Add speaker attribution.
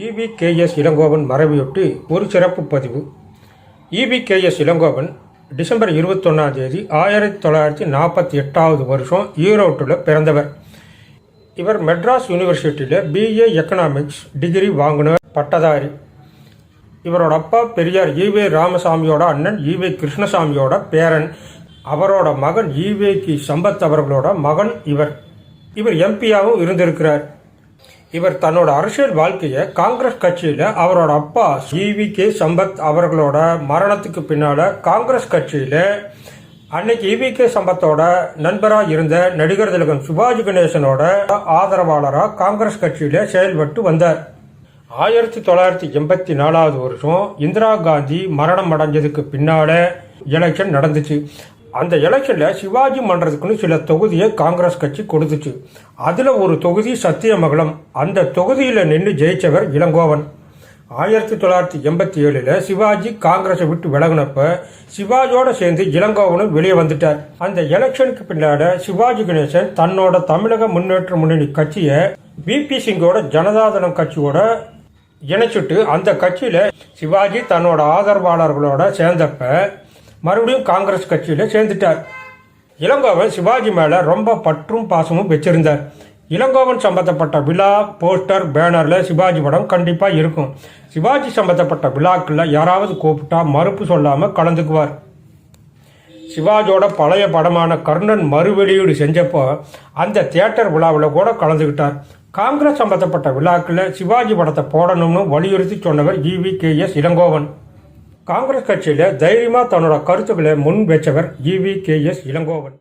Speaker 1: இபிகேஎஸ் இளங்கோவன் மறைவையொட்டி ஒரு சிறப்பு பதிவு. இபிகேஎஸ் இளங்கோவன் டிசம்பர் இருபத்தொன்னாம் தேதி ஆயிரத்தி தொள்ளாயிரத்தி நாற்பத்தி எட்டாவது வருஷம் ஈரோட்டில் பிறந்தவர். இவர் மெட்ராஸ் யூனிவர்சிட்டியில் பிஏ எக்கனாமிக்ஸ் டிகிரி வாங்கின பட்டதாரி. இவரோட அப்பா பெரியார் ஈவே ராமசாமியோட அண்ணன் ஈவே கிருஷ்ணசாமியோட பேரன். அவரோட மகன் ஈவே கி. சம்பத் அவர்களோட மகன் இவர். இவர் எம்பியாவும் இருந்திருக்கிறார். இவர் தன்னோட அரசியல் வாழ்க்கையை காங்கிரஸ் கட்சியில் அவரோட அப்பா ஜிவி கே சம்பத் அவர்களோட மரணத்துக்கு பின்னால காங்கிரஸ் கட்சியில் அன்னைக்கு இவி கே சம்பத்தோட நண்பராக இருந்த நடிகர் திலகம் சிவாஜி கணேசனோட ஆதரவாளராக காங்கிரஸ் கட்சியில் செயல்பட்டு வந்தார். ஆயிரத்தி தொள்ளாயிரத்தி எண்பத்தி நாலாவது வருஷம் இந்திரா காந்தி மரணம் அடைஞ்சதுக்கு பின்னால எலெக்ஷன் நடந்துச்சு. அந்த எலெக்ஷனில் சிவாஜி மன்றத்துக்குன்னு சில தொகுதியை காங்கிரஸ் கட்சி கொடுத்துச்சு. அதில் ஒரு தொகுதி சத்தியமங்கலம். அந்த தொகுதியில் நின்று ஜெயிச்சவர் இளங்கோவன். ஆயிரத்தி தொள்ளாயிரத்தி எண்பத்தி ஏழில் சிவாஜி காங்கிரஸை விட்டு விலகினப்ப சிவாஜியோட சேர்ந்து இளங்கோவனும் வெளியே வந்துட்டார். அந்த எலெக்ஷனுக்கு பின்னாடி சிவாஜி கணேசன் தன்னோட தமிழக முன்னேற்ற முன்னணி கட்சியை விபி சிங்கோட ஜனதாதளம் கட்சியோட இணைச்சிட்டு அந்த கட்சியில் சிவாஜி தன்னோட ஆதரவாளர்களோட சேர்ந்தப்ப மறுபடியும் காங்கிரஸ் கட்சியில் சேர்ந்துட்டார். இளங்கோவன் சிவாஜி மேல ரொம்ப பற்றும் பாசமும் வச்சிருந்தார். இளங்கோவன் சம்பந்தப்பட்ட விழா போஸ்டர் பேனர்ல சிவாஜி படம் கண்டிப்பா இருக்கும். சிவாஜி சம்பந்தப்பட்ட விழாக்கள்ல யாராவது கூப்பிட்டா மறுப்பு சொல்லாம கலந்துக்குவார். சிவாஜியோட பழைய படமான கர்ணன் மறுவெளியீடு செஞ்சப்போ அந்த தியேட்டர் விழாவில் கூட கலந்துக்கிட்டார் காங்கிரஸ் சம்பந்தப்பட்ட விழாக்களில் சிவாஜி படத்தை போடணும்னு வலியுறுத்தி சொன்னவர் E V K S Elangovan. Congress கட்சியில் தைரியமாக தன்னோட கருத்துக்களை முன் வச்சவர் இவி கே எஸ் இளங்கோவன்.